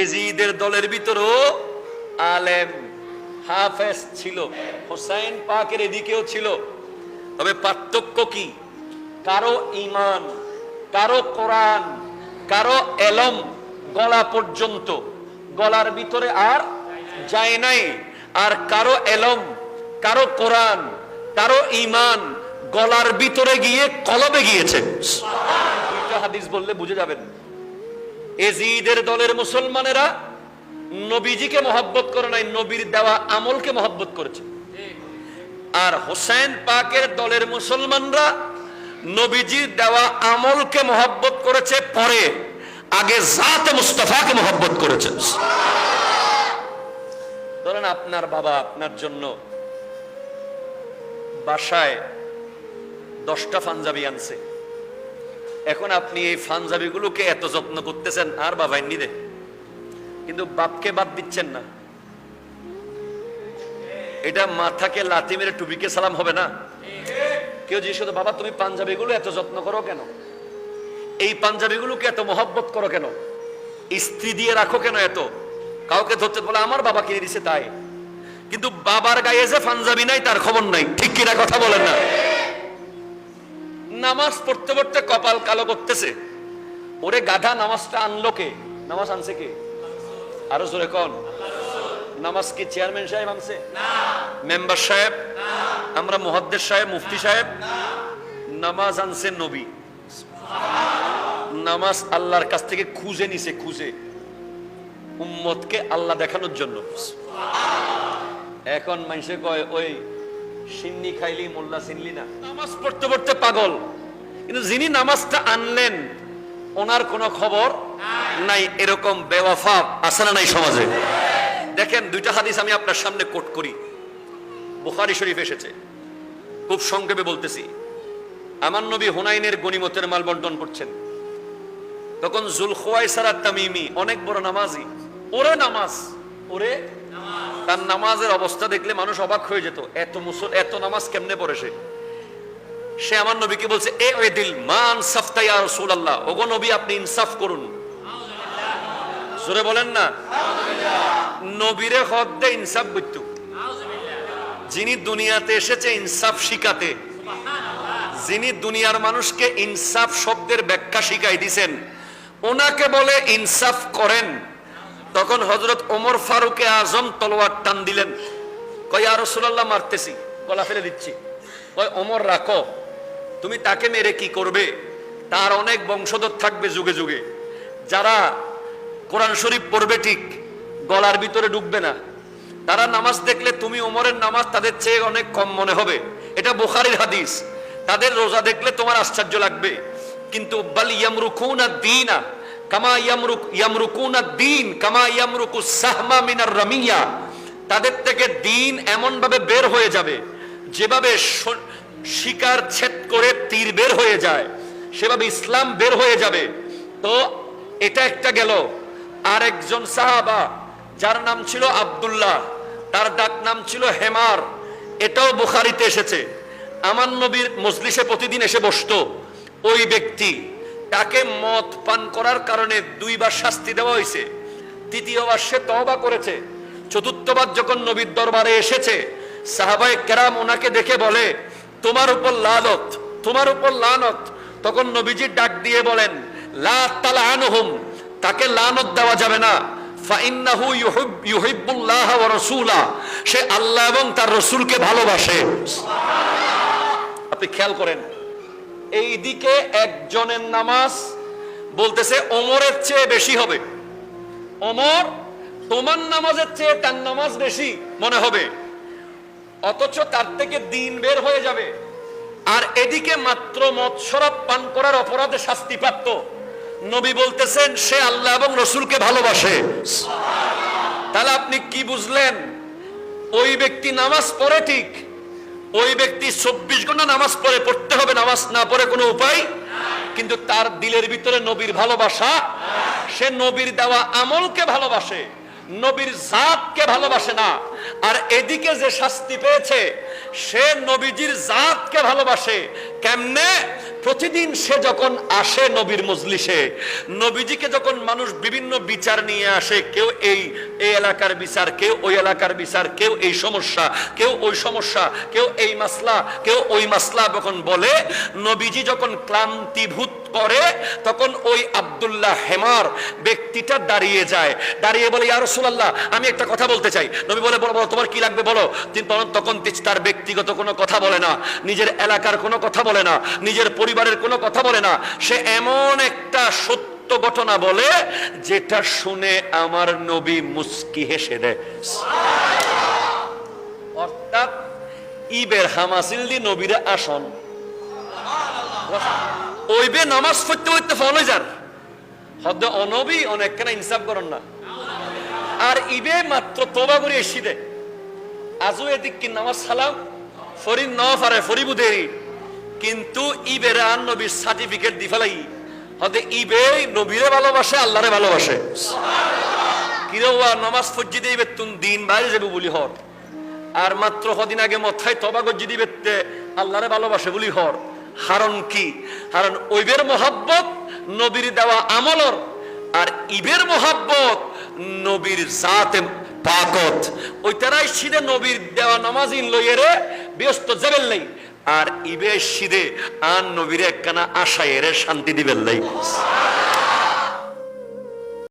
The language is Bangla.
এজিদের দলের ভিতরেও আলেম হাফেজ ছিল, হোসাইন পাকের এদিকেও ছিল। তবে পার্থক্য কি? কারও ইমান কারও কোরআন, কারও এলম গলা পর্যন্ত। গলার ভিতরে আর যায় নাই। আর কারও এলম, কারও কোরআন, কারও ইমান গলার ভিতরে গিয়ে কলবে গিয়েছে। দুইটা হাদিস বললে বুঝে যাবেন। এজিদের দলের মুসলমানেরা নবীজিকে মহব্বত করে নাই, নবীর দেওয়া আমলকে মহব্বত করেছে। আর হোসেন পাকের দলের মুসলমানরা নবীজির দেওয়া আমলকে মহব্বত করেছে পরে, আগে জাতে মুস্তাফাকে মহব্বত করেছে। ধরেন আপনার বাবা আপনার জন্য বাসায় দশটা পাঞ্জাবি আনছে। এখন আপনি এই পাঞ্জাবিগুলোকে এত যত্ন করতেছেন আর বাবা এমনি দে। কিন্তু বাপকে বাদ দিচ্ছেন না। এটা মাথাকে লাথি মেরে টুপিকে সালাম হবে না। কেউ জিজ্ঞেস করতো, বাবা তুমি পাঞ্জাবিগুলো এত যত্ন করো কেন? এই পাঞ্জাবিগুলোকে এত মহব্বত করো কেন? স্ত্রী দিয়ে রাখো কেন এত? কাউকে ধরতে বলে আমার বাবা কিনে দিছে তাই। কিন্তু বাবার গায়ে যে পাঞ্জাবি নাই তার খবর নাই। ঠিক কিনা কথা বলেন না। নামাজ পড়তে পড়তে কপাল কালো করতেছে। ওরে গাধা নামাজটা আনলো কে? নামাজ আনছে কে? আরও জোরে কন। নামাজ কি চেয়ারম্যান সাহেব আনছে? মেম্বার সাহেব? আমরা মুহাদ্দের সাহেব মুফতি সাহেব? নামাজ আনছে নবী। নামাজ আল্লাহর কাছ থেকে খুঁজে নিছে খুঁজে। উম্মতকে আল্লাহ দেখানোর জন্য। এখন মানুষে কয় ওই সিন্নি খাইলি মোল্লা চিনলি না। নামাজ পড়তে পড়তে পাগল। কিন্তু যিনি নামাজটা আনলেন, ওনার কোনো খবর নাই, এরকম বেওয়াফা আছে না নাই সমাজে? দেখেন, দুইটা হাদিস আমি আপনার সামনে কোট করি। বুখারি শরীফ এসেছে। খুব সংক্ষেপে বলতেছি। আমার নবী হুনাইনের গনিমতের মাল বন্টন করছেন। তখন জুলখোয়াই সারা তামিমি অনেক বড় নামাজি। ওরে নামাজ, ওরে তার নামাজের অবস্থা দেখলে মানুষ অবাক হয়ে যেত, এত মুসল, এত নামাজ কেমনে পড়ে সে? সে আমার নবীকে বলছে, এ ওয়ে দিল মান সাফতাইয়া রাসূলুল্লাহ। ওগো নবী, আপনি ইনসাফ করুন। জোরে বলেন না। নবীরে হদ ইনসাফ বৈত্য যিনি দুনিয়াতে এসেছে, ইনসাফ শিখাতে। যিনি দুনিয়ার মানুষকে ইনসাফ শব্দের ব্যাখ্যা শিখাই দিছেন, ওনাকে বলে ইনসাফ করেন। তখন হজরত ওমর ফারুকে আজম তলোয়ার টান দিলেন। কয় রসুল্লাহ মারতেছি। গলা ফেলে দিচ্ছি। কয়, ওমর, রাখো। তুমি তাকে মেরে কি করবে? তার অনেক বংশধর থাকবে যুগে যুগে। যারা কোরআন শরীফ পড়বে ঠিক, গলার ভিতরে ঢুকবে না। তারা নামাজ দেখলে তুমি ওমরের নামাজ তাদের চেয়ে অনেক কম মনে হবে। এটা বোখারির হাদিস। তাদের রোজা দেখলে তোমার আশ্চর্য লাগবে। কিন্তু, বাল ইয়ামরুকুনা দিনা। কামা ইয়ামরুক, ইয়ামরুকুনা দিন কামা ইয়ামরুকু সাহমা মিনার রামিয়া। তাদের থেকে দিন এমন ভাবে বের হয়ে যাবে, যেভাবে শিকার ছেদ করে তীর বের হয়ে যায়, সেভাবে ইসলাম বের হয়ে যাবে। তো এটা একটা গেল। আরেকজন সাহাবা, যার নাম ছিল আব্দুল্লাহ, তার ডাক নাম ছিল হেমার। এটাও বুখারিতে এসেছে। আমার নবীর মজলিসে প্রতিদিন এসে বসতো ওই ব্যক্তি। তাকে মদ পান করার কারণে দুইবার শাস্তি দেওয়া হয়েছে। তৃতীয়বার সে তওবা করেছে। চতুর্থবার যখন নবীর দরবারে এসেছে, সাহাবায়ে কেরাম ওনাকে দেখে বলে, তোমার উপর লালত তোমার উপর লানত। তখন নবীজি ডাক দিয়ে বলেন, লা তালানহুম তাকে লানত দেওয়া যাবে না। সে আল্লাহ এবং তার রসুলকে ভালোবাসে। আপনি খেয়াল করেন এই দিকে একজনের নামাজ বলতেছে, ওমরের চেয়ে বেশি হবে। ওমর, তোমার নামাজের চেয়ে তার নামাজ বেশি মনে হবে। অথচ তার থেকে দিন বের হয়ে যাবে। আর এদিকে মাত্র মদ শরাব পান করার অপরাধে শাস্তি প্রাপ্ত। নবী বলতেছেন, সে আল্লাহ এবং রসুলকে ভালোবাসে। তাহলে আপনি কি বুঝলেন? ওই ব্যক্তি নামাজ পড়ে ঠিক ওই ব্যক্তি চব্বিশ ঘণ্টা নামাজ পড়ে, পড়তে হবে নামাজ না পড়ে কোনো উপায়? কিন্তু তার দিলের ভিতরে নবীর ভালোবাসা, সে নবীর দেওয়া আমলকে ভালোবাসে, নবীর জাতকে ভালোবাসে না। আর এদিকে যে শাস্তি পেয়েছে, সে নবীজির জাতকে ভালোবাসে। কেমনে? প্রতিদিন সে যখন আসে নবীর মজলিসে, নবীজিকে যখন মানুষ বিভিন্ন বিচার নিয়ে আসে, কেউ এই এই এলাকার বিচার, কেউ ওই এলাকার বিচার, কেউ এই সমস্যা, কেউ ওই সমস্যা, কেউ এই মাসলা, কেউ ওই মাসলা, যখন বলে, নবীজি যখন ক্লান্তিভূত করে তখন ওই আব্দুল্লাহ হেমার ব্যক্তিটা দাঁড়িয়ে যায়। দাঁড়িয়ে বলে, ইয়া রাসূলুল্লাহ, আমি একটা কথা বলতে চাই। নবী বলে, বলো তোমার কি লাগবে? বলো। তখন তার ব্যক্তিগত কোনো কথা বলে না, নিজের এলাকার কোনো কথা বলে না, নিজের পরিবারের কোনো কথা বলে না। সে এমন একটা সত্য ঘটনা বলে, যেটা শুনে আমার নবী মুস্কি হেসে দেয়। অর্থাৎ ইবের হামাসিল দি নবীরা আসন। ওইবে নামাজ পড়তে পড়তে ফল হয়ে যার। হদ্দ অনবী অনেক কেন ইনসাফ করেন না। আর ইবে মাত্র তোবা করে এসি দে। আজও এদিক কি নামাজ সালাম? ফরিন ন পারে ফরিবু দেরি কিন্তু ইবের আর নবীর সার্টিফিকেট দি ফেলাই। হতে ইবে নবীরে ভালোবাসে, আল্লাহরে ভালোবাসে। কিরোয়া নামাজ ফজ্জি দিবে তুন দিন বাইরে যাবে বলি হর। আর মাত্র কদিন আগে মথায় তবা গজ্জি দিবে আল্লাহরে ভালোবাসে বলি হর। হারণ কি? হারণ ওইবের মোহাব্বত, নবীর দেওয়া আমলর। আর ইবের মোহাব্বত, নবীর জাতে পাকত ওই তারাই সিদে নবীর দেওয়া নামাজিন লইয়েরে ব্যস্ত যাবেন নাই। আর ইবে সিদে আর নবীর একখানা আশায় শান্তি দিবেন নাই।